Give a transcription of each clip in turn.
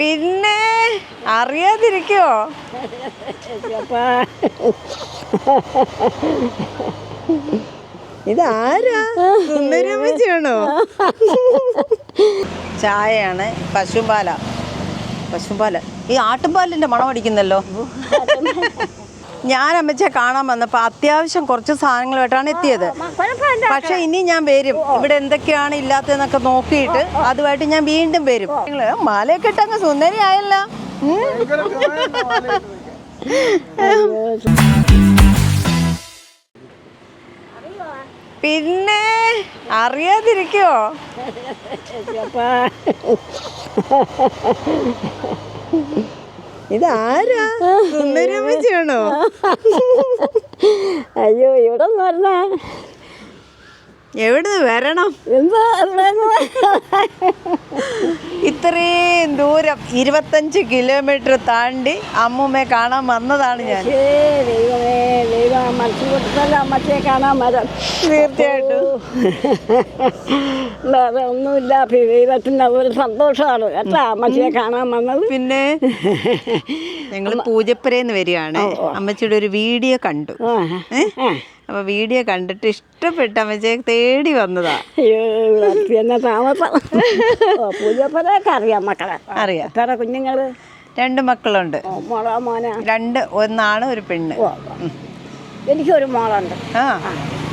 പിന്നെ അറിയാതിരിക്കോ? ഇതാരാ? സുന്ദരമ്മച്ചാണോ ചായയാണ് പശുപാല പശുപാല ഈ ആട്ടുംപാലിന്റെ മണം അടിക്കുന്നല്ലോ. ഞാൻ അമ്മച്ച കാണാൻ വന്നപ്പോ അത്യാവശ്യം കുറച്ച് സാധനങ്ങളുമായിട്ടാണ് എത്തിയത്. പക്ഷെ ഇനി ഞാൻ വരും. ഇവിടെ എന്തൊക്കെയാണ് ഇല്ലാത്തതെന്നൊക്കെ നോക്കിയിട്ട് അതുമായിട്ട് ഞാൻ വീണ്ടും വരും. മാലയൊക്കെ ഇട്ടങ്ങ് സുന്ദരിയായല്ലോ. പിന്നെ അറിയാതിരിക്കുവോ ഇതാരാ? സുന്ദരമ്മച്ചാണോ അയ്യോ ഇവിടെ പറഞ്ഞ എവിടെ വരണം? ഇത്രയും ദൂരം ഇരുപത്തഞ്ച് കിലോമീറ്റർ താണ്ടി അമ്മൂമ്മയെ കാണാൻ വന്നതാണ് ഞാൻ. അമ്മച്ചി കാണാൻ വരാം തീർച്ചയായിട്ടും. വേറെ ഒന്നുമില്ല ദൈവത്തിന് ഒരു സന്തോഷമാണ്. കേട്ടോ അമ്മച്ചിയെ കാണാൻ വന്നത്. പിന്നെ ഞങ്ങൾ പൂജപ്പുരന്ന് വരികയാണ്. അമ്മച്ചിയുടെ ഒരു വീഡിയോ കണ്ടു. ആ, ഏ? അപ്പൊ വീഡിയോ കണ്ടിട്ട് ഇഷ്ടപ്പെട്ട തേടി വന്നതാ. പിന്നെ താമസം? അറിയാം മക്കളെ. അറിയാം. എത്ര കുഞ്ഞുങ്ങൾ? രണ്ട് മക്കളുണ്ട്. ഓ, മോളോ മോനാ? രണ്ട് ഒന്നാണ് ഒരു പെണ്ണ്. എനിക്കൊരു മോളുണ്ട്. ആ,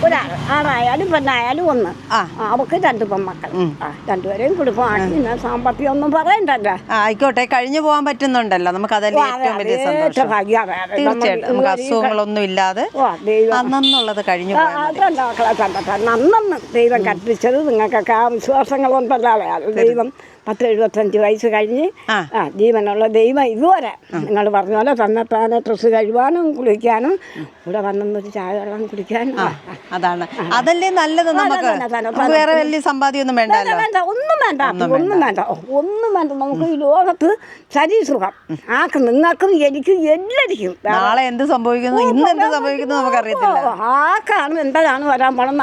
ഒരാൾ ആറായാലും പെണ്ണായാലും ഒന്ന്. ആ. അവക്ക് രണ്ട് പെൺമക്കൾ. ആ രണ്ടുപേരെയും കുടുംബമാണ് പിന്നെ സാമ്പത്തികം ഒന്നും പറയണ്ടല്ലോ. ആയിക്കോട്ടെ കഴിഞ്ഞു പോകാൻ പറ്റുന്നുണ്ടല്ലോ. നമുക്ക് അതല്ലേ ഏറ്റവും വലിയ സന്തോഷം. തീർച്ചയായിട്ടും നമുക്ക് അസുഖങ്ങളൊന്നും ഇല്ലാതെ അന്നെന്നുള്ളത് കഴിഞ്ഞു മക്കളെ കണ്ടെത്താൻ? നന്നെന്ന് ദൈവം കൽപ്പിച്ചത് നിങ്ങൾക്കൊക്കെ ആ വിശ്വാസങ്ങളുണ്ടല്ലോ. ദൈവം പത്ത് എഴുപത്തഞ്ച് വയസ്സ് കഴിഞ്ഞ് ആ. ജീവനുള്ള ദൈവം ഇതുവരെ നിങ്ങൾ പറഞ്ഞ പോലെ തന്നെത്താനെ ഡ്രസ്സ് കഴിവാനും കുളിക്കാനും ഇവിടെ വന്നൊരു ചായ വെള്ളം കുടിക്കാനും. അതാണ്. അതല്ലേ നല്ലത് നമുക്ക്? വേറെ വലിയ സമ്പാദ്യമൊന്നും വേണ്ട വേണ്ട ഒന്നും വേണ്ട. ഒന്നും വേണ്ട. ഒന്നും വേണ്ട. നമുക്ക് ഈ ലോകത്ത് ശരീസുഖം ആക്കും നിങ്ങൾക്കും എനിക്കും എല്ലാവർക്കും നാളെ എന്ത് സംഭവിക്കുന്നു? ഇന്ന് എന്ത് സംഭവിക്കുന്നു നമുക്കറിയത്തില്ല. ആക്കാണ് എന്താണ് വരാൻ പോണം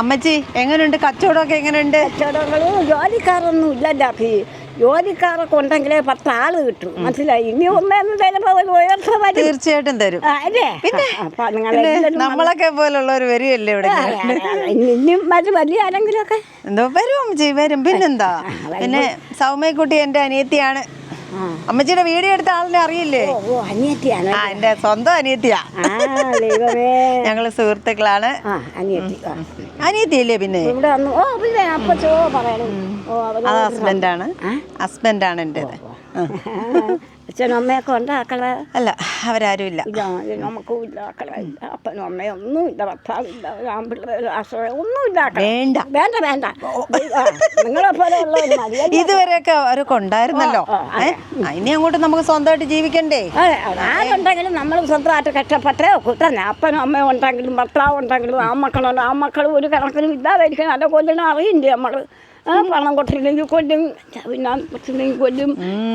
അമ്മച്ചി എങ്ങനെയുണ്ട് കച്ചവടമൊക്കെ എങ്ങനെയുണ്ട് കച്ചവടങ്ങൾ ജോലിക്കാരൊന്നും ഇല്ലല്ലോ. ഈ ജോലിക്കാരൊക്കെ ഉണ്ടെങ്കിലേ പത്ത് ആൾ കിട്ടും. മനസ്സിലായി? ഇനി ഒന്നും ചിലപ്പോൾ ഒരു ഉയർച്ച വരും. തീർച്ചയായിട്ടും തരും. അല്ലേ? പിന്നെ നമ്മളൊക്കെ പോലുള്ളവർ വരുമല്ലേ ഇവിടെ? ഇനിയും വരും. വലിയ ആരെങ്കിലുമൊക്കെ? എന്തോ വരും വരും. പിന്നെന്താ? പിന്നെ സൗമ്യക്കുട്ടി എന്റെ അനിയത്തിയാണ്. അമ്മച്ചിയുടെ വീഡിയോ എടുത്ത ആളിനെ അറിയില്ലേ? ആ എന്റെ സ്വന്തം അനിയത്തിയാ. ഞങ്ങൾ സുഹൃത്തുക്കളാണ്. അനിയത്തിയില്ലേ പിന്നെ? അത് ഹസ്ബൻഡാണ്. ഹസ്ബൻഡാണ് എന്റെത് അച്ഛനും അമ്മയൊക്കെ ഉണ്ട് ആക്കളെ അല്ല അവരാരും ഇല്ല ഇല്ല നമുക്കും ഇല്ല ആക്കളെ ഇല്ല. അപ്പനും അമ്മയും ഒന്നുമില്ല ഭർത്താവില്ല ആൺപിള്ളേർ ആശ്രയം ഒന്നും ഇല്ല വേണ്ട. വേണ്ട വേണ്ട. നിങ്ങളെ പോലെ ഇതുവരെയൊക്കെ അവരൊക്കെ ഉണ്ടായിരുന്നല്ലോ അതിനെ ഇനി അങ്ങോട്ട് നമുക്ക് സ്വന്തമായിട്ട് ജീവിക്കണ്ടേ? ആരുണ്ടെങ്കിലും നമ്മൾ സ്വന്തമായിട്ട് കഷ്ടപ്പെട്ടേ തന്നെ. അപ്പനും അമ്മയും ഉണ്ടെങ്കിലും ഭർത്താവ് ഉണ്ടെങ്കിലും ആ മക്കളുണ്ട് ആ മക്കളും ഒരു കണക്കിനും ഇല്ലാതായിരിക്കും. നല്ല കൊല്ലണം അറിയില്ലേ നമ്മൾ ആ പണം കൊടുത്തില്ലെങ്കിൽ കൊല്ലും പിന്നെ കൊടുത്തില്ലെങ്കിൽ കൊല്ലും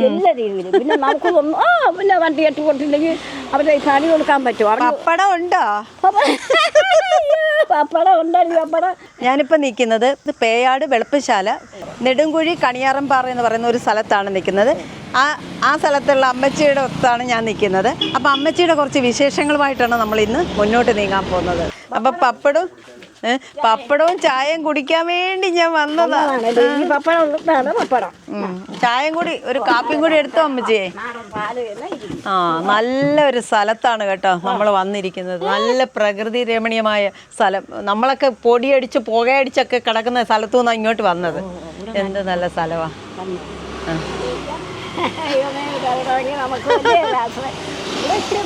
എല്ലാ രീതിയിലും. പിന്നെ നമുക്ക് ഒന്നും ആ പിന്നെ വണ്ടി കെട്ടി കൊടുത്തില്ലെങ്കിൽ അവരെ പണി കൊടുക്കാൻ പറ്റും അറിയോ പപ്പടം ഉണ്ടോ? പപ്പടം. ഉണ്ടല്ലോ പപ്പടം. ഞാനിപ്പോൾ നിൽക്കുന്നത് പേയാട് വെളുപ്പശാല നെടുങ്കുഴി കണിയാറമ്പാറ എന്ന് പറയുന്ന ഒരു സ്ഥലത്താണ് നിൽക്കുന്നത്. ആ ആ സ്ഥലത്തുള്ള അമ്മച്ചിയുടെ ഒത്താണ് ഞാൻ നിൽക്കുന്നത്. അപ്പോൾ അമ്മച്ചിയുടെ കുറച്ച് വിശേഷങ്ങളുമായിട്ടാണ് നമ്മൾ ഇന്ന് മുന്നോട്ട് നീങ്ങാൻ പോകുന്നത്. അപ്പോൾ പപ്പടവും ഏ, പപ്പടവും ചായയും കുടിക്കാൻ വേണ്ടി ഞാൻ വന്നതാ. ഈ പപ്പടം ചായയും കൂടി ഒരു കാപ്പിയും കൂടി എടുത്തോ അമ്മച്ചിയെ ആ നല്ല ഒരു സ്ഥലത്താണ് കേട്ടോ നമ്മൾ വന്നിരിക്കുന്നത്. നല്ല പ്രകൃതി രമണീയമായ സ്ഥലം. നമ്മളൊക്കെ പൊടിയടിച്ച് പുകയടിച്ചൊക്കെ കിടക്കുന്ന സ്ഥലത്തു നിന്നാണ് ഇങ്ങോട്ട് വന്നത്. എന്ത് നല്ല സ്ഥലമാണ് ആ.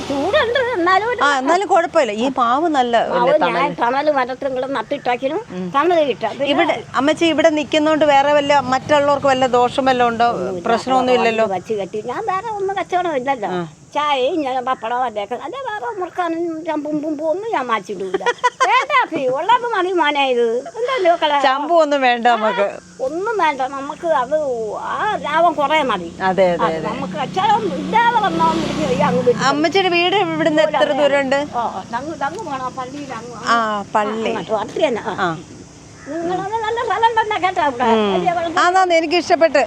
ചൂടുണ്ട്. എന്നാലും ഒരു ആ എന്നാലും കുഴപ്പമില്ല. ഈ മാവ് നല്ല മാവ് ഞാൻ തണൽ. മരത്തുകളും നട്ടിട്ടാക്കിനും തണൽ കിട്ടാം. ഇവിടെ അമ്മച്ചി ഇവിടെ നിൽക്കുന്നോണ്ട് വേറെ വല്ല മറ്റുള്ളവർക്ക് വല്ല ദോഷം വല്ലതും ഉണ്ടോ? പ്രശ്നമൊന്നും ഇല്ലല്ലോ വച്ച് കെട്ടി. ഞാൻ വേറെ ഒന്നും കച്ചവടം ഇല്ലല്ലോ. ചായയും ഞാൻ പപ്പടം അല്ലേക്കെ അതെ വേറെ മുറുക്കാനും ചമ്പും ഒന്നും ഞാൻ മാച്ചിട്ടില്ല വേണ്ട ഉള്ളത് മതി മോനെ ഇത്. എന്തല്ലോ കള ചമ്പു ഒന്നും വേണ്ട നമുക്ക്. ഒന്നും വേണ്ട നമുക്ക് അത് ആ രാവം കുറേ മതി. അതെ അതെ നമുക്ക് കച്ചവടം ഇല്ലാതെ വന്നാൽ അങ്ങ് അമ്മച്ചിയുടെ വീട് ഇവിടുന്ന് എത്ര ദൂരമുണ്ട്? ആ പള്ളി. അങ്ങോട്ട് തന്നെ. നിങ്ങളത് നല്ല സ്ഥലം തന്നെ കേട്ടോ ആന്നാന്ന് എനിക്ക് ഇഷ്ടപ്പെട്ട്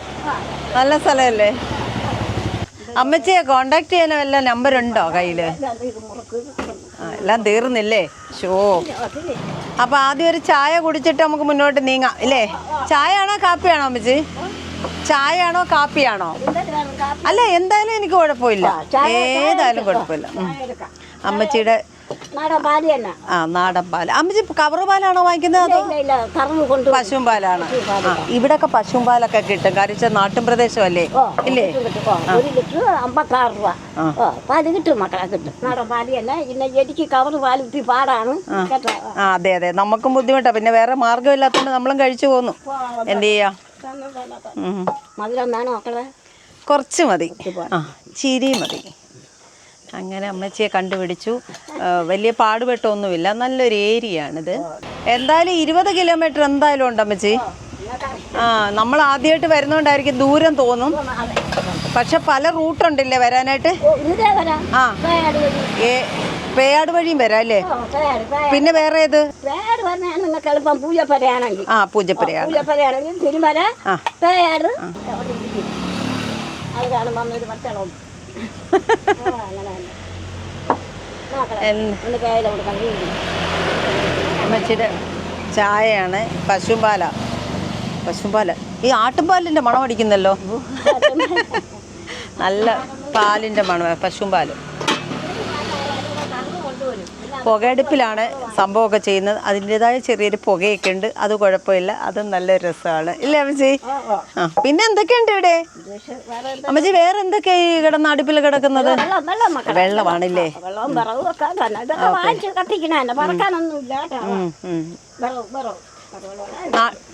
നല്ല സ്ഥലമല്ലേ? അമ്മച്ചിയെ കോണ്ടാക്ട് ചെയ്യാൻ വല്ല നമ്പർ ഉണ്ടോ കയ്യിൽ? എല്ലാം തീർന്നില്ലേ? ഷോ അപ്പൊ ആദ്യം ഒരു ചായ കുടിച്ചിട്ട് നമുക്ക് മുന്നോട്ട് നീങ്ങാം ഇല്ലേ? ചായ ആണോ കാപ്പിയാണോ അമ്മച്ചി? ചായ ആണോ കാപ്പിയാണോ? അല്ല എന്തായാലും എനിക്ക് കുഴപ്പമില്ല. ഏതായാലും കുഴപ്പമില്ല. അമ്മച്ചിയുടെ ആ നാടൻ പാൽ അമ്മച്ചി കവർ പാലാണോ വാങ്ങിക്കുന്നത് അതോ? പശുവും പാലാണ്. ഇവിടൊക്കെ പശുവും പാലൊക്കെ കിട്ടും. കാരണം നാട്ടിൻ പ്രദേശമല്ലേ? ഇല്ലേ? കിട്ടും. ഓ, ഒരു ലിറ്റർ അമ്പത്താറ് രൂപ. പാൽ കിട്ടും മക്കളെ കിട്ടും. നാടൻ പാൽ തന്നെ. പിന്നെ എനിക്ക് കവർ ഇത്തിരി പാടാണ്. അതെ അതെ. നമുക്കും ബുദ്ധിമുട്ടാ. പിന്നെ വേറെ മാർഗമില്ലാത്തതുകൊണ്ട് നമ്മളും കഴിച്ചു പോന്നു. എന്ത് ചെയ്യാ. മധുരം മക്കളെ? കുറച്ച് മതി. ആ ചിരി മതി. അങ്ങനെ അമ്മച്ചിയെ കണ്ടുപിടിച്ചു. വലിയ പാടുപെട്ടൊന്നുമില്ല. നല്ലൊരു ഏരിയ ആണിത് എന്തായാലും ഇരുപത് കിലോമീറ്റർ എന്തായാലും ഉണ്ട് അമ്മച്ചി. ആ നമ്മൾ ആദ്യമായിട്ട് വരുന്നോണ്ടായിരിക്കും ദൂരം തോന്നും. പക്ഷെ പല റൂട്ടുണ്ടല്ലേ വരാനായിട്ട്? ആ ഏ പേയാട് വഴിയും വരാം അല്ലേ? പിന്നെ വേറെ ഏത്? ആ പൂജപ്പുരയാണ്. തിരുമല ആ. പേയാട്. അത് കാണുമ്പോൾ അമ്മച്ചിയുടെ ചായയാണ് പശുപാല പശുപാല ഈ ആട്ടുംപാലിന്റെ മണം അടിക്കുന്നല്ലോ. നല്ല പാലിന്റെ മണം പശുമ്പാൽ പുകയടുപ്പിലാണ് സംഭവമൊക്കെ ചെയ്യുന്നത്. അതിന്റെതായ ചെറിയൊരു പുകയൊക്കെ ഉണ്ട്. അത് കുഴപ്പമില്ല. അത് നല്ല രസമാണ്. ഇല്ലേ അമ്മച്ചി? ആ പിന്നെ എന്തൊക്കെയുണ്ട് ഇവിടെ? അമ്മച്ചി വേറെ എന്തൊക്കെയാണ് ഈ കിടന്ന അടുപ്പിൽ കിടക്കുന്നത് വെള്ളമാണല്ലേ?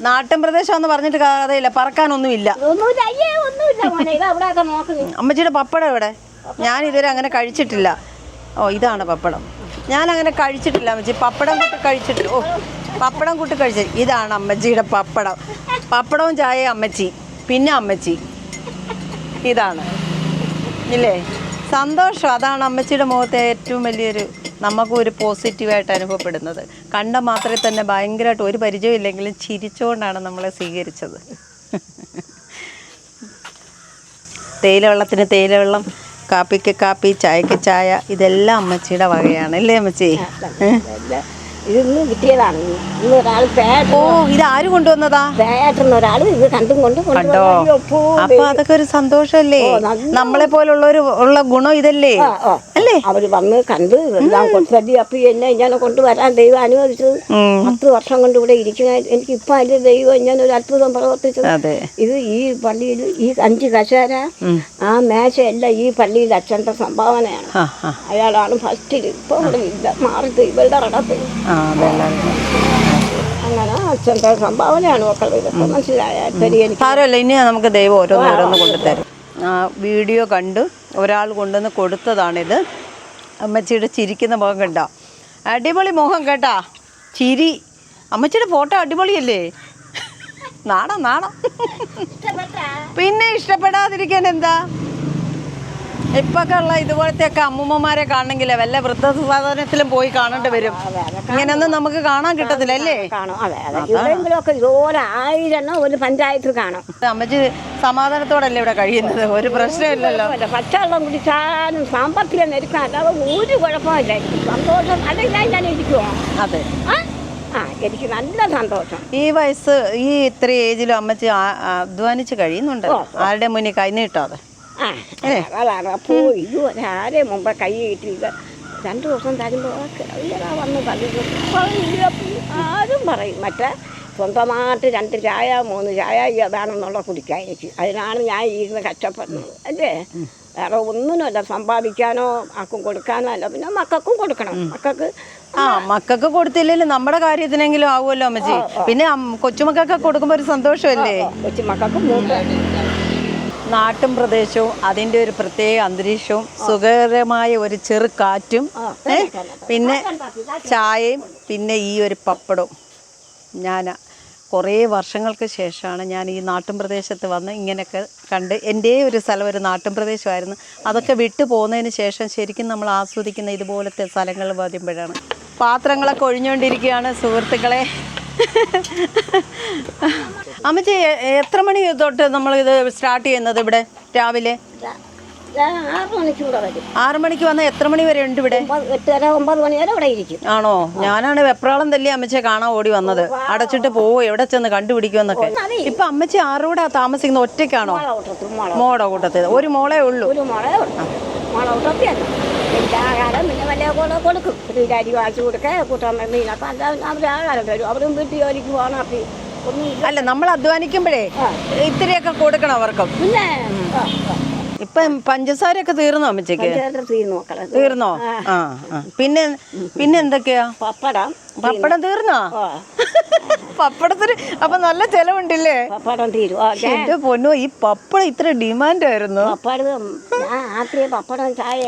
നാട്ടിൻ പ്രദേശം എന്ന് പറഞ്ഞിട്ട് കഥയില്ല പറക്കാനൊന്നുമില്ല. അമ്മച്ചിയുടെ പപ്പടം ഇവിടെ ഞാൻ ഇതുവരെ അങ്ങനെ കഴിച്ചിട്ടില്ല. ഓ ഇതാണ് പപ്പടം. ഞാൻ അങ്ങനെ കഴിച്ചിട്ടില്ല അമ്മച്ചി. പപ്പടം കൂട്ടി കഴിച്ചിട്ട് ഓ പപ്പടം കൂട്ടി കഴിച്ച. ഇതാണ് അമ്മച്ചിയുടെ പപ്പടം. പപ്പടവും ചായ അമ്മച്ചി. പിന്നെ അമ്മച്ചി. ഇതാണ്. ഇല്ലേ? സന്തോഷം. അതാണ് അമ്മച്ചിയുടെ മുഖത്തെ ഏറ്റവും വലിയൊരു നമുക്കും ഒരു പോസിറ്റീവായിട്ട് അനുഭവപ്പെടുന്നത്. കണ്ട മാത്രമേ തന്നെ ഭയങ്കരമായിട്ട് ഒരു പരിചയം ഇല്ലെങ്കിലും ചിരിച്ചുകൊണ്ടാണ് നമ്മളെ സ്വീകരിച്ചത്. തേയിലവെള്ളത്തിന് തേയിലവെള്ളം തേയില വെള്ളം കാപ്പിക്ക് കാപ്പി ചായക്ക് ചായ ഇതെല്ലാം അമ്മച്ചിയുടെ വകയാണ്. അല്ലേ അമ്മച്ചി? ഓ ഇത് ആര് കൊണ്ടുവന്നതാ? കണ്ടും അപ്പോ അതൊക്കെ ഒരു സന്തോഷല്ലേ? നല്ല- നമ്മളെ പോലുള്ള ഉള്ള ഗുണം ഇതല്ലേ. അല്ലേ? അവർ വന്ന് കണ്ട് എല്ലാം കൊടുത്തടി അപ്പൊ എന്നെ ഇങ്ങനെ കൊണ്ടുവരാൻ ദൈവം അനുവദിച്ചത്. പത്ത് വർഷം കൊണ്ട് ഇവിടെ ഇരിക്കുന്ന എനിക്ക് ഇപ്പൊ അതിന്റെ ദൈവം ഇങ്ങനെ ഒരു അത്ഭുതം പ്രവർത്തിച്ചത്. ഇത് ഈ പള്ളിയിൽ ഈ അഞ്ച് കശേര ആ മേശ എല്ലാം ഈ പള്ളിയിൽ അച്ഛന്റെ സംഭാവനയാണ്. അയാളാണ് ഫസ്റ്റിൽ ഇപ്പൊ ഇവിടെ ഇല്ല. മാറി അതെ എല്ലാവരും അങ്ങനെ അച്ഛന്റെ സംഭാവനയാണ് സാരമല്ല ഇനി നമുക്ക് ദൈവം ഓരോന്ന് ഓരോന്ന് കൊണ്ടുതരും. വീഡിയോ കണ്ട് ഒരാൾ കൊണ്ടുവന്ന് കൊടുത്തതാണിത്. അമ്മച്ചിയുടെ ചിരിക്കുന്ന മുഖം കണ്ടോ? അടിപൊളി മുഖം കേട്ടാ. ചിരി. അമ്മച്ചിയുടെ ഫോട്ടോ അടിപൊളിയല്ലേ? നാണം നാണം. പിന്നെ ഇഷ്ടപ്പെടാതിരിക്കാൻ എന്താ? ഇപ്പൊക്കെ ഉള്ള ഇതുപോലത്തെയൊക്കെ അമ്മൂമ്മമാരെ കാണണമെങ്കിൽ വല്ല വൃദ്ധസാധനത്തിലും പോയി കാണേണ്ടി വരും. ഇങ്ങനെയൊന്നും നമുക്ക് കാണാൻ കിട്ടത്തില്ല അല്ലേ? കാണും അതെ അതെ. എവിടെയെങ്കിലുമൊക്കെ ഇതുപോലെ ആയിരം ഒരു പഞ്ചായത്തിൽ കാണും. അമ്മച്ചി സമാധാനത്തോടല്ലേ ഇവിടെ കഴിയുന്നത്? ഒരു പ്രശ്നമില്ലല്ലോ. പച്ചവെള്ളം കുടിച്ചാലും സാമ്പത്തികം നെരുക്കാൻ അല്ലാതെ ഒരു കുഴപ്പമില്ല. സന്തോഷം. അതില്ല ഞാൻ ഇരിക്കുമോ അതെ. എനിക്ക് നല്ല സന്തോഷം. ഈ വയസ്സ് ഈ ഇത്ര ഏജിലും അമ്മച്ചി അധ്വാനിച്ച് കഴിയുന്നുണ്ട്. ആരുടെ മുന്നിൽ കൈ നീട്ടാതെ ഇതുവരെ ആരെ മുമ്പ് കൈ കിട്ടിയില്ല രണ്ടു ദിവസം തരുമ്പോൾ ഇയാളാ വന്ന് തല്ലിക്കും ആരും പറയും. മറ്റേ സ്വന്തമായിട്ട് രണ്ട് ചായ മൂന്ന് ചായ അതാണെന്നുള്ള കുടിക്കാൻ എനിക്ക്. അതിനാണ് ഞാൻ ഇരുന്ന് കഷ്ടപ്പെടുന്നത്. അല്ലേ? വേറെ ഒന്നിനുമല്ല സമ്പാദിക്കാനോ ആക്കും കൊടുക്കാനോ അല്ല. പിന്നെ മക്കൾക്കും കൊടുക്കണം. മക്കൾക്ക് ആ മക്കൾക്ക് കൊടുത്തില്ലെങ്കിലും നമ്മുടെ കാര്യത്തിനെങ്കിലും ആവുമല്ലോ അമ്മച്ചി. പിന്നെ കൊച്ചുമക്കൾക്ക് കൊടുക്കുമ്പോൾ ഒരു സന്തോഷമല്ലേ? കൊച്ചുമക്കൾക്ക് മൂത്ത് നാട്ടും പ്രദേശവും അതിന്റെ ഒരു പ്രത്യേക അന്തരീക്ഷവും സുഖകരമായ ഒരു ചെറു കാറ്റും പിന്നെ ചായയും പിന്നെ ഈ ഒരു പപ്പടവും. ഞാൻ കുറേ വർഷങ്ങൾക്ക് ശേഷമാണ് ഞാൻ ഈ നാട്ടും പ്രദേശത്ത് വന്ന് ഇങ്ങനെയൊക്കെ കണ്ട് എന്റെ ഒരു സ്ഥലം ഒരു നാട്ടും പ്രദേശമായിരുന്നു. അതൊക്കെ വിട്ടു പോകുന്നതിന് ശേഷം ശരിക്കും നമ്മൾ ആസ്വദിക്കുന്ന ഇതുപോലത്തെ സ്ഥലങ്ങൾ വരുമ്പോഴാണ് പാത്രങ്ങളൊക്കെ ഒഴിഞ്ഞുകൊണ്ടിരിക്കുകയാണ് സുഹൃത്തുക്കളെ. അമ്മച്ചി എത്ര മണി തൊട്ട് നമ്മൾ ഇത് സ്റ്റാർട്ട് ചെയ്യുന്നത് ഇവിടെ രാവിലെ? ആറ് മണിക്ക് വന്ന എത്ര മണി വരെ ഉണ്ട് ഇവിടെ? ഒമ്പത് മണി വരെ ഇവിടെ ഇരിക്കും ആണോ? ഞാനാണ് വെപ്രാളം തല്ലി അമ്മച്ചെ കാണാൻ ഓടി വന്നത്. അടച്ചിട്ട് പോവോ എവിടെ ചെന്ന് കണ്ടുപിടിക്കുമെന്നൊക്കെ. ഇപ്പൊ അമ്മച്ചി ആരോടാ താമസിക്കുന്നത് ഒറ്റയ്ക്കാണോ? മോടെ കൂട്ടത്തിൽ. ഒരു മോളേ ഉള്ളൂ. എനിക്ക് ആഹാരം പിന്നെ വല്ല കൂടെ കൊടുക്കും. ഒരു അരി വാങ്ങിച്ചു കൊടുക്കുക കൂട്ടാൻ മീനപ്പം അല്ല അവർ ആഹാരം തരും അവരും വീട്ടിൽ ജോലിക്ക് പോകണം. അപ്പം അല്ല നമ്മൾ അധ്വാനിക്കുമ്പോഴേ ഇത്തിരിയൊക്കെ കൊടുക്കണം അവർക്കും. പിന്നെ. ഇപ്പം പഞ്ചസാരയൊക്കെ തീർന്നോ അമ്മച്ചേക്ക് തീർന്നു ആ. പിന്നെ പിന്നെ എന്തൊക്കെയാ? പപ്പടം പപ്പടം തീർന്നോ. പപ്പടത്തിന് അപ്പൊ നല്ല ചെലവുണ്ടല്ലേ? പപ്പടം തീരും. എന്റെ പൊന്നോ ഈ പപ്പടം ഇത്ര ഡിമാൻഡ് ആയിരുന്നു പപ്പടം പപ്പടം ചായ.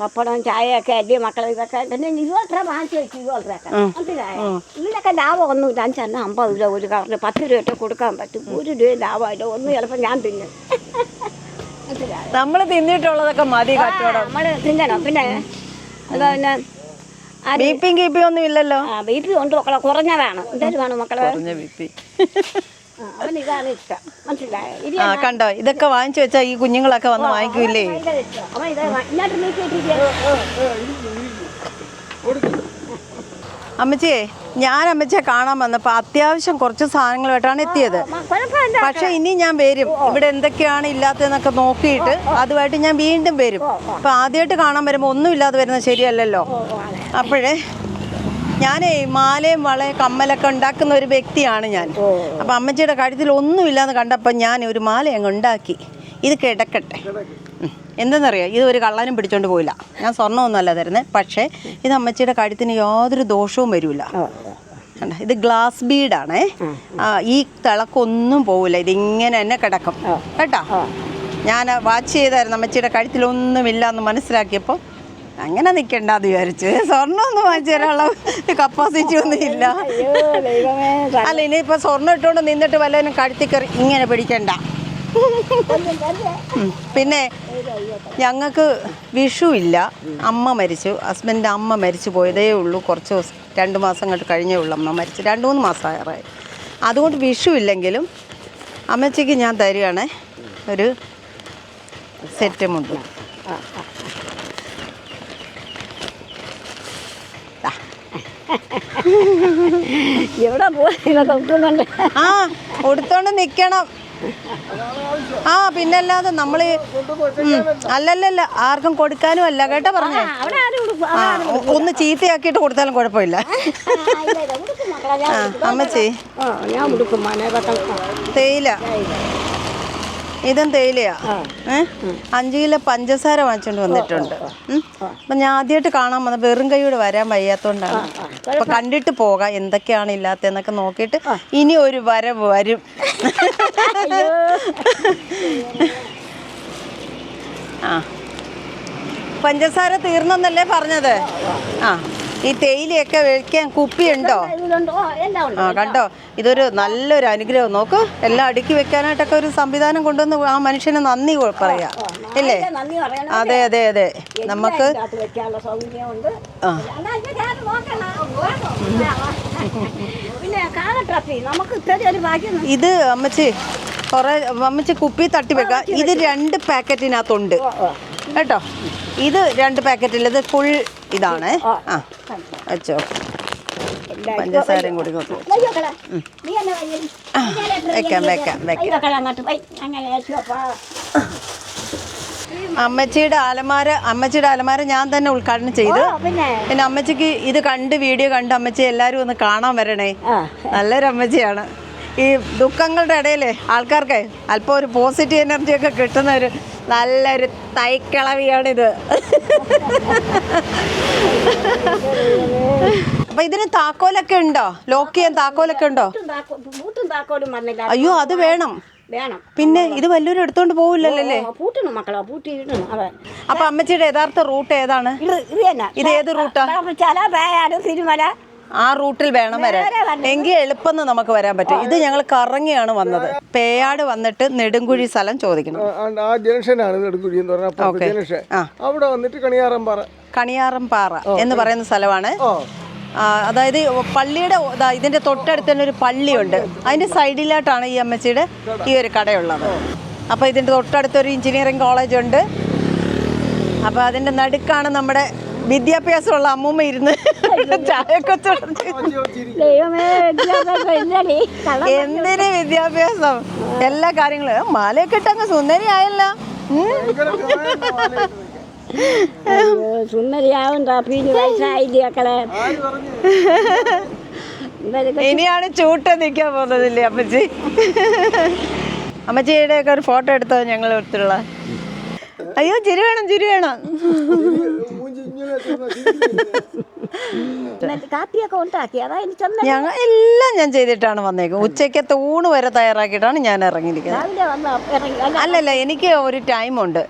പപ്പടം ചായയൊക്കെ അല്ലേ മക്കളെ ഇതൊക്കെ പിന്നെ ഇരുപത്ര വാങ്ങിച്ചു വെച്ചു ഇരുപത്രയൊക്കെ മനസ്സിലായോ? ഇതിനൊക്കെ ലാഭം ഒന്നുമില്ല അഞ്ചെണ്ണം അമ്പത് രൂപ ഒരു കറിന് പത്ത് രൂപ കൊടുക്കാൻ പറ്റും. ഒരു രൂപ ലാഭമായിട്ട് ഒന്നും ചിലപ്പോൾ ഞാൻ തിന്നും. നമ്മൾ നമ്മൾ തിന്നിട്ടുള്ളതൊക്കെ മതി കച്ചവടം. നമ്മൾ തിന്നണം. പിന്നെ അതാ പിന്നെ ബി പിയും ഒന്നും ഇല്ലല്ലോ? ആ ബി പി കൊണ്ട് മക്കളെ കുറഞ്ഞതാണ് എന്തായാലും വേണം മക്കളെ. കുറഞ്ഞ ബി പി. ഇഷ്ടം മനസ്സിലായോ? ആ കണ്ടോ? ഇതൊക്കെ വാങ്ങിച്ചു വെച്ചാ ഈ കുഞ്ഞുങ്ങളൊക്കെ വന്ന് വാങ്ങിക്കൂലേ ഭയങ്കര ഇഷ്ടം. അവൻ ഇത് ഇങ്ങോട്ട് അമ്മച്ചിയെ ഞാൻ അമ്മച്ചിയെ കാണാൻ വന്നപ്പോ അത്യാവശ്യം കുറച്ച് സാധനങ്ങളുമായിട്ടാണ് എത്തിയത്. പക്ഷെ ഇനി ഞാൻ വരും. ഇവിടെ എന്തൊക്കെയാണ് ഇല്ലാത്തതെന്നൊക്കെ നോക്കിയിട്ട് അതുമായിട്ട് ഞാൻ വീണ്ടും വരും. അപ്പൊ ആദ്യമായിട്ട് കാണാൻ വരുമ്പോൾ ഒന്നും ഇല്ലാതെ വരുന്നത് ശരിയല്ലല്ലോ? അപ്പോഴേ ഞാനേ മാലയും വളയും കമ്മലൊക്കെ ഉണ്ടാക്കുന്ന ഒരു വ്യക്തിയാണ് ഞാൻ. അപ്പൊ അമ്മച്ചിയുടെ കഴുത്തിൽ ഒന്നുമില്ലാന്ന് കണ്ടപ്പോൾ ഞാൻ ഒരു മാല അങ്ങ് ഉണ്ടാക്കി. ഇത് കിടക്കട്ടെ. എന്തെന്നറിയോ? ഇത് ഒരു കള്ളനും പിടിച്ചോണ്ട് പോയില്ല. ഞാൻ സ്വർണമൊന്നുമല്ല തരുന്നത് പക്ഷേ ഇത് അമ്മച്ചിയുടെ കഴുത്തിന് യാതൊരു ദോഷവും വരില്ല? ഇത് ഗ്ലാസ് ബീഡാണേ. ഈ തിളക്കൊന്നും പോവില്ല. ഇതിങ്ങനെ തന്നെ കിടക്കും. കേട്ടോ? ഞാൻ വാച്ച് ചെയ്തായിരുന്നു അമ്മച്ചിയുടെ കഴുത്തിലൊന്നുമില്ല എന്ന് മനസ്സിലാക്കിയപ്പോൾ അങ്ങനെ നിൽക്കണ്ടെന്ന് വിചാരിച്ച്. സ്വർണമൊന്നും വാങ്ങിച്ചു തരാനുള്ള കപ്പാസിറ്റി ഒന്നും ഇല്ല. അല്ല ഇനിയിപ്പോൾ സ്വർണം ഇട്ടുകൊണ്ട് നിന്നിട്ട് വല്ലവനും കഴുത്തി കയറി ഇങ്ങനെ പിടിക്കണ്ട. പിന്നെ ഞങ്ങൾക്ക് വിഷു ഇല്ല. അമ്മ മരിച്ചു. ഹസ്ബൻഡിന്റെ അമ്മ മരിച്ചു പോയതേ ഉള്ളൂ. കുറച്ച് ദിവസം രണ്ട് മാസം കണ്ട് കഴിഞ്ഞേ ഉള്ളൂ അമ്മ മരിച്ചു. രണ്ട് മൂന്ന് മാസമായി അതുകൊണ്ട് വിഷു ഇല്ലെങ്കിലും അമ്മച്ചിക്ക് ഞാൻ തരികയാണേ. ഒരു സെറ്റ് മുണ്ട്. ദാ. എവിടെ ഇതൊക്കെ ആ ഉടുത്തോണ്ട് നിൽക്കണം ആ പിന്നല്ലാതെ നമ്മൾ അല്ലല്ലല്ല ആർക്കും കൊടുക്കാനും അല്ല. കേട്ടോ പറഞ്ഞേ? ഒന്ന് ചീത്തയാക്കിയിട്ട് കൊടുത്താലും കുഴപ്പമില്ല. അമ്മച്ചേ. തേയില. ഇതും തേയിലയാ. ഏ? അഞ്ച് കിലോ പഞ്ചസാര വാങ്ങിച്ചോണ്ട് വന്നിട്ടുണ്ട്. അപ്പൊ ഞാൻ ആദ്യമായിട്ട് കാണാൻ വന്ന വെറും കൈയോട് വരാൻ വയ്യാത്തോണ്ടാണ്. അപ്പൊ കണ്ടിട്ട് പോകാം എന്തൊക്കെയാണ് ഇല്ലാത്തതെന്നൊക്കെ നോക്കിയിട്ട് ഇനി ഒരു വരവ് വരും. ആ. പഞ്ചസാര തീർന്നെന്നല്ലേ പറഞ്ഞത്? ആ. ഈ തേയിലയൊക്കെ വെക്കാൻ കുപ്പിയുണ്ടോ? ആ, കണ്ടോ? ഇതൊരു നല്ലൊരു അനുഗ്രഹം. നോക്ക് എല്ലാം അടുക്കി വെക്കാനായിട്ടൊക്കെ ഒരു സംവിധാനം കൊണ്ടുവന്ന് ആ മനുഷ്യന് നന്ദി പറയാ. ഇല്ലേ? പറയണം അതെ അതെ അതെ. നമുക്ക് ഇത് അമ്മച്ചി കുറെ അമ്മച്ചി കുപ്പി തട്ടി വെക്കാം. ഇത് രണ്ട് പാക്കറ്റിനകത്തുണ്ട്. കേട്ടോ? ഇത് രണ്ട് പാക്കറ്റിൽ ഇത് ഫുൾ ഇതാണ്. ആ. വെച്ചോ. പഞ്ചസാരയും കൂടി വെക്കാം. വെക്കാം, വെക്കാം. അമ്മച്ചിയുടെ അലമാര അമ്മച്ചിയുടെ അലമാര ഞാൻ തന്നെ ഉദ്ഘാടനം ചെയ്തു. പിന്നെ? അമ്മച്ചിക്ക് ഇത് കണ്ട് വീഡിയോ കണ്ട് അമ്മച്ചി എല്ലാവരും ഒന്ന് കാണാൻ വരണേ. നല്ലൊരു അമ്മച്ചിയാണ്. ഈ ദുഃഖങ്ങളുടെ ഇടയിലെ ആൾക്കാർക്ക് അല്പം ഒരു പോസിറ്റീവ് എനർജി ഒക്കെ കിട്ടുന്ന ഒരു നല്ലൊരു തൈക്കിളവിയാണിത്. അപ്പൊ ഇതിന് താക്കോലൊക്കെ ഉണ്ടോ? ലോക്ക് ചെയ്യാൻ താക്കോലൊക്കെ ഉണ്ടോ? താക്കോലും വന്നില്ല അയ്യോ അത് വേണം. വേണം. പിന്നെ ഇത് വല്ലൂരും എടുത്തോണ്ട് പോവില്ലല്ലേ ഓ, പൂട്ടണം മക്കളെ പൂട്ടി ഇടണം അതെ. അപ്പൊ അമ്മച്ചിയുടെ യഥാർത്ഥ റൂട്ട് ഏതാണ്? ഇത് ഇത് തന്നെ. ഇത് ഏത് റൂട്ടാ? ചില പേയാട് തിരുമല. ആ റൂട്ടിൽ വേണം വരാൻ. എങ്കിൽ എളുപ്പം നമുക്ക് വരാൻ പറ്റും. ഇത് ഞങ്ങൾ കറങ്ങിയാണ് വന്നത്. പേയാട് വന്നിട്ട് നെടുങ്കുഴി സ്ഥലം ചോദിക്കണം. ആ- ജംഗ്ഷനാണ് നെടുക്കുഴി എന്ന് അവിടെ വന്നിട്ട് കണിയാറമ്പാറ കണിയാറം പാറ എന്ന് പറയുന്ന സ്ഥലമാണ്. അതായത് പള്ളിയുടെ ഇതിന്റെ തൊട്ടടുത്ത് തന്നെ ഒരു പള്ളിയുണ്ട്. അതിന്റെ സൈഡിലായിട്ടാണ് ഈ അമ്മച്ചിയുടെ ഈ ഒരു കടയുള്ളത്. അപ്പോൾ തൊട്ടടുത്ത് ഒരു എഞ്ചിനീയറിംഗ് കോളേജ് ഉണ്ട് അപ്പോൾ അതിന്റെ നടുക്കാണ് നമ്മുടെ വിദ്യാഭ്യാസമുള്ള അമ്മൂമ്മ ഇരുന്ന് എന്തിന് വിദ്യാഭ്യാസം? എല്ലാ കാര്യങ്ങളും. മാലയൊക്കെ ഇട്ടങ്ങ് സുന്ദരി ആയല്ലോ ഉം. സുന്ദരിയാവണ്ട? പിന്നെ വയസ്സായില്ലേ മക്കളെ ഇനിയാണ് ചൂട്ട് നിൽക്കാൻ പോകുന്നതില്ലേ അമ്മച്ചി? അമ്മച്ചിയുടെ ഒക്കെ ഒരു ഫോട്ടോ എടുത്തോ ഞങ്ങൾ എടുത്തുള്ള അയ്യോ ചിരി വേണം ചിരി വേണം. കാപ്പിയൊക്കെ ഉണ്ടാക്കി ഞങ്ങൾ എല്ലാം ഞാൻ ചെയ്തിട്ടാണ് വന്നേക്കും ഉച്ചയ്ക്കത്തെ ഊണ് വരെ തയ്യാറാക്കിയിട്ടാണ് ഞാൻ ഇറങ്ങിയിരിക്കുന്നത്. അല്ലല്ല എനിക്ക് ഒരു ടൈമുണ്ട്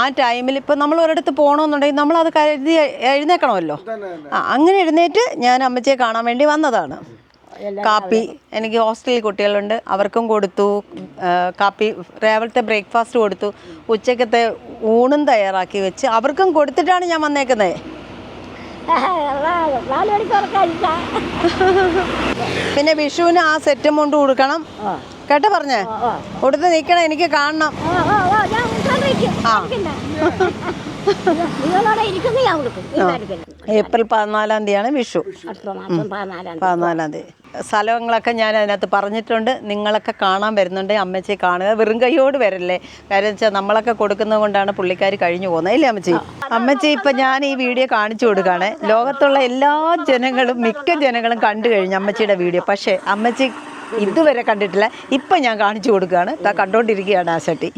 ആ ടൈമിൽ ഇപ്പം നമ്മൾ ഒരിടത്ത് പോകണമെന്നുണ്ടെങ്കിൽ നമ്മൾ അത് കരുതി എഴുന്നേക്കണമല്ലോ. ആ അങ്ങനെ എഴുന്നേറ്റ് ഞാൻ അമ്മച്ചിയെ കാണാൻ വേണ്ടി വന്നതാണ്. കാപ്പി എനിക്ക് ഹോസ്റ്റലിൽ കുട്ടികളുണ്ട്. അവർക്കും കൊടുത്തു. കാപ്പി രാവിലത്തെ ബ്രേക്ക്ഫാസ്റ്റ് കൊടുത്തു. ഉച്ചക്കത്തെ ഊണും തയ്യാറാക്കി വെച്ച് അവർക്കും കൊടുത്തിട്ടാണ് ഞാൻ വന്നേക്കുന്നത് നാല് മണിക്ക് ഉറക്കാതിരിക്കാ പിന്നെ വിഷുവിന് ആ സെറ്റും കൊണ്ട് കൊടുക്കണം. കേട്ടോ പറഞ്ഞേ? കൊടുത്ത് നിൽക്കണം എനിക്ക് കാണണം. ഏപ്രിൽ പതിനാലാം തീയതിയാണ് വിഷു. പതിനാലാം തീയതി. സ്ഥലങ്ങളൊക്കെ ഞാൻ അതിനകത്ത് പറഞ്ഞിട്ടുണ്ട്. നിങ്ങളൊക്കെ കാണാൻ വരുന്നുണ്ട്. അമ്മച്ചി കാണുക വെറും കൈയോട് വരല്ലേ? കാര്യം വെച്ചാൽ നമ്മളൊക്കെ കൊടുക്കുന്നത് കൊണ്ടാണ് പുള്ളിക്കാർ കഴിഞ്ഞു പോകുന്നത്. ഇല്ലേ അമ്മച്ചി? അമ്മച്ചി ഇപ്പം ഞാൻ ഈ വീഡിയോ കാണിച്ചു കൊടുക്കുകയാണ് ലോകത്തുള്ള എല്ലാ ജനങ്ങളും മിക്ക ജനങ്ങളും കണ്ടു കഴിഞ്ഞു അമ്മച്ചിയുടെ വീഡിയോ. പക്ഷേ അമ്മച്ചി ഇതുവരെ കണ്ടിട്ടില്ല. ഇപ്പം ഞാൻ കാണിച്ചു കൊടുക്കുകയാണ് കണ്ടോണ്ടിരിക്കുകയാണ് ആ ചട്ടി.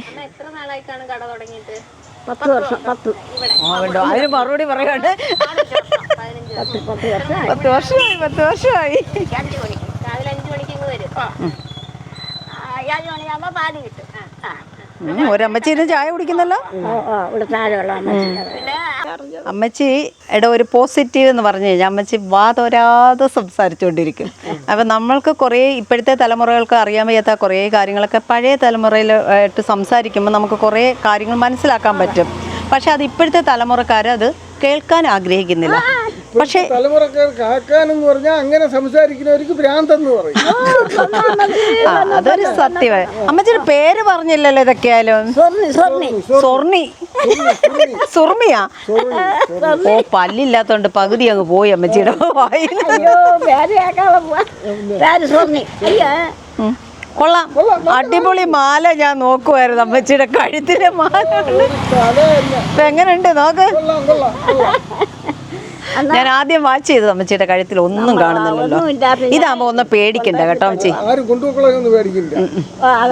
പത്ത് വർഷം പത്ത്. ആ വേണ്ടോ അതിന് മറുപടി പറയാണ്. പത്ത് പത്ത് വർഷം പത്ത് വർഷമായി പത്ത് വർഷമായി. അഞ്ച് മണിക്ക്. രാവിലെ അഞ്ച് മണിക്ക് ഇങ്ങ് വരും. അഞ്ച് മണിയാകുമ്പോൾ പാൽ കിട്ടും. ആ. ഉം, ഒരമ്മച്ചി ഇരുന്ന് ചായ കുടിക്കുന്നല്ലോ? അമ്മച്ചി. ഇട ഒരു പോസിറ്റീവ് എന്ന് പറഞ്ഞു കഴിഞ്ഞാൽ അമ്മച്ചി വാതോരാതെ സംസാരിച്ചുകൊണ്ടിരിക്കും അപ്പം നമ്മൾക്ക് കുറേ ഇപ്പോഴത്തെ തലമുറകൾക്ക് അറിയാൻ വയ്യാത്ത കുറേ കാര്യങ്ങളൊക്കെ പഴയ തലമുറയിൽ ആയിട്ട് സംസാരിക്കുമ്പോൾ നമുക്ക് കുറേ കാര്യങ്ങൾ മനസ്സിലാക്കാൻ പറ്റും. പക്ഷെ അത് ഇപ്പോഴത്തെ തലമുറക്കാർ അത് കേൾക്കാൻ ആഗ്രഹിക്കുന്നില്ല. പക്ഷേ തലമുറക്കാർക്ക് ആക്കാനെന്ന് പറഞ്ഞാൽ അങ്ങനെ സംസാരിക്കുന്നവർക്ക് ഭ്രാന്തെന്ന് പറയും. ആ, അതൊരു സത്യമായി അമ്മച്ചിയുടെ പേര് പറഞ്ഞില്ലല്ലോ സ്വർണി സ്വർണി സുർമിയാ? ഓ പല്ലില്ലാത്തോണ്ട് പകുതി അങ്ങ് പോയി അമ്മച്ചിയുടെ വായിൽ. അയ്യോ പേര് കേൾക്കാതെ പോവാ. പേര് സ്വർണി. അയ്യോ. കൊള്ളാം. അടിപൊളി മാല ഞാൻ നോക്കുമായിരുന്നു അമ്മച്ചിയുടെ കഴുത്തിലെ മാല ഇപ്പൊ എങ്ങനെയുണ്ട്? നോക്ക്. കൊള്ളാം കൊള്ളാം കൊള്ളാം. ഞാൻ ആദ്യം വാച്ച് ചെയ്ത് അമ്മച്ചിയുടെ കഴുത്തിൽ ഒന്നും കാണുന്നില്ലല്ലോ. ഇതാകുമ്പോ ഒന്ന് പേടിക്കണ്ട കേട്ടോ അമ്മച്ചി.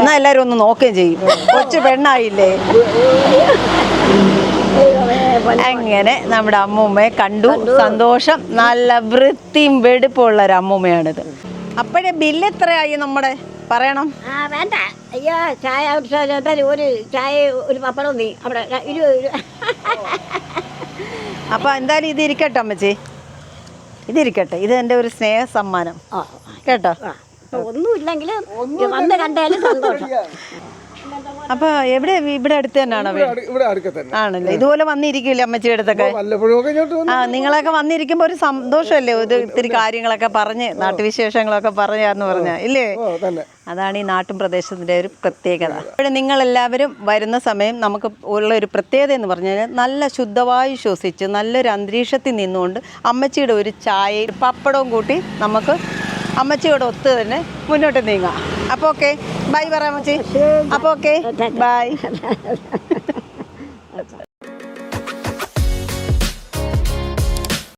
എന്നാ എല്ലാരും ഒന്ന് നോക്കുകയും ചെയ്യും. കൊച്ചു പെണ്ണായില്ലേ? അങ്ങനെ നമ്മുടെ അമ്മൂമ്മയെ കണ്ടു. സന്തോഷം. നല്ല വൃത്തിയും വെടുപ്പുള്ള ഒരു അമ്മൂമ്മയാണിത്. അപ്പോഴേ ബില്ല് എത്രയായി നമ്മുടെ? പറയണം. ആ വേണ്ട. അയ്യോ ചായ ഒരു ചായ ഒരു പപ്പടം നീ അവിടെ ര- ഇരുപത് രൂപ അപ്പൊ എന്തായാലും ഇത് ഇരിക്കട്ടെ അമ്മച്ചി? ഇതിരിക്കട്ടെ ഇത് എന്റെ ഒരു സ്നേഹ സമ്മാനം. ആ കേട്ടോ? ഒന്നുമില്ലെങ്കിൽ ഒന്നുമില്ലെങ്കിലും വന്ന് കണ്ടാലും സന്തോഷം. അപ്പൊ എവിടെ ഇവിടെ അടുത്ത് തന്നെയാണോ ഇവിടെ ആണല്ലേ? ഇതുപോലെ വന്നിരിക്കില്ലേ അമ്മച്ചിയുടെ അടുത്തൊക്കെ? ആ നിങ്ങളൊക്കെ വന്നിരിക്കുമ്പോ ഒരു സന്തോഷമല്ലേ? ഇത് ഇത്തിരി കാര്യങ്ങളൊക്കെ പറഞ്ഞ് നാട്ടുവിശേഷങ്ങളൊക്കെ പറഞ്ഞാന്ന് പറഞ്ഞ ഇല്ലേ? അതാണ് ഈ നാട്ടും പ്രദേശത്തിന്റെ ഒരു പ്രത്യേകത. ഇവിടെ നിങ്ങളെല്ലാവരും വരുന്ന സമയം നമുക്ക് ഉള്ള ഒരു പ്രത്യേകത എന്ന് പറഞ്ഞാൽ നല്ല ശുദ്ധവായു ശ്വസിച്ച് നല്ലൊരു അന്തരീക്ഷത്തിൽ നിന്നുകൊണ്ട് അമ്മച്ചിയുടെ ഒരു ചായയും പപ്പടവും കൂട്ടി നമുക്ക് അമ്മച്ചിയോട് ഒത്ത് തന്നെ മുന്നോട്ട് നീങ്ങാം. അപ്പോൾ ഓക്കെ ബൈ പറയാം അമ്മച്ചി. അപ്പോൾ ഓക്കെ ബൈ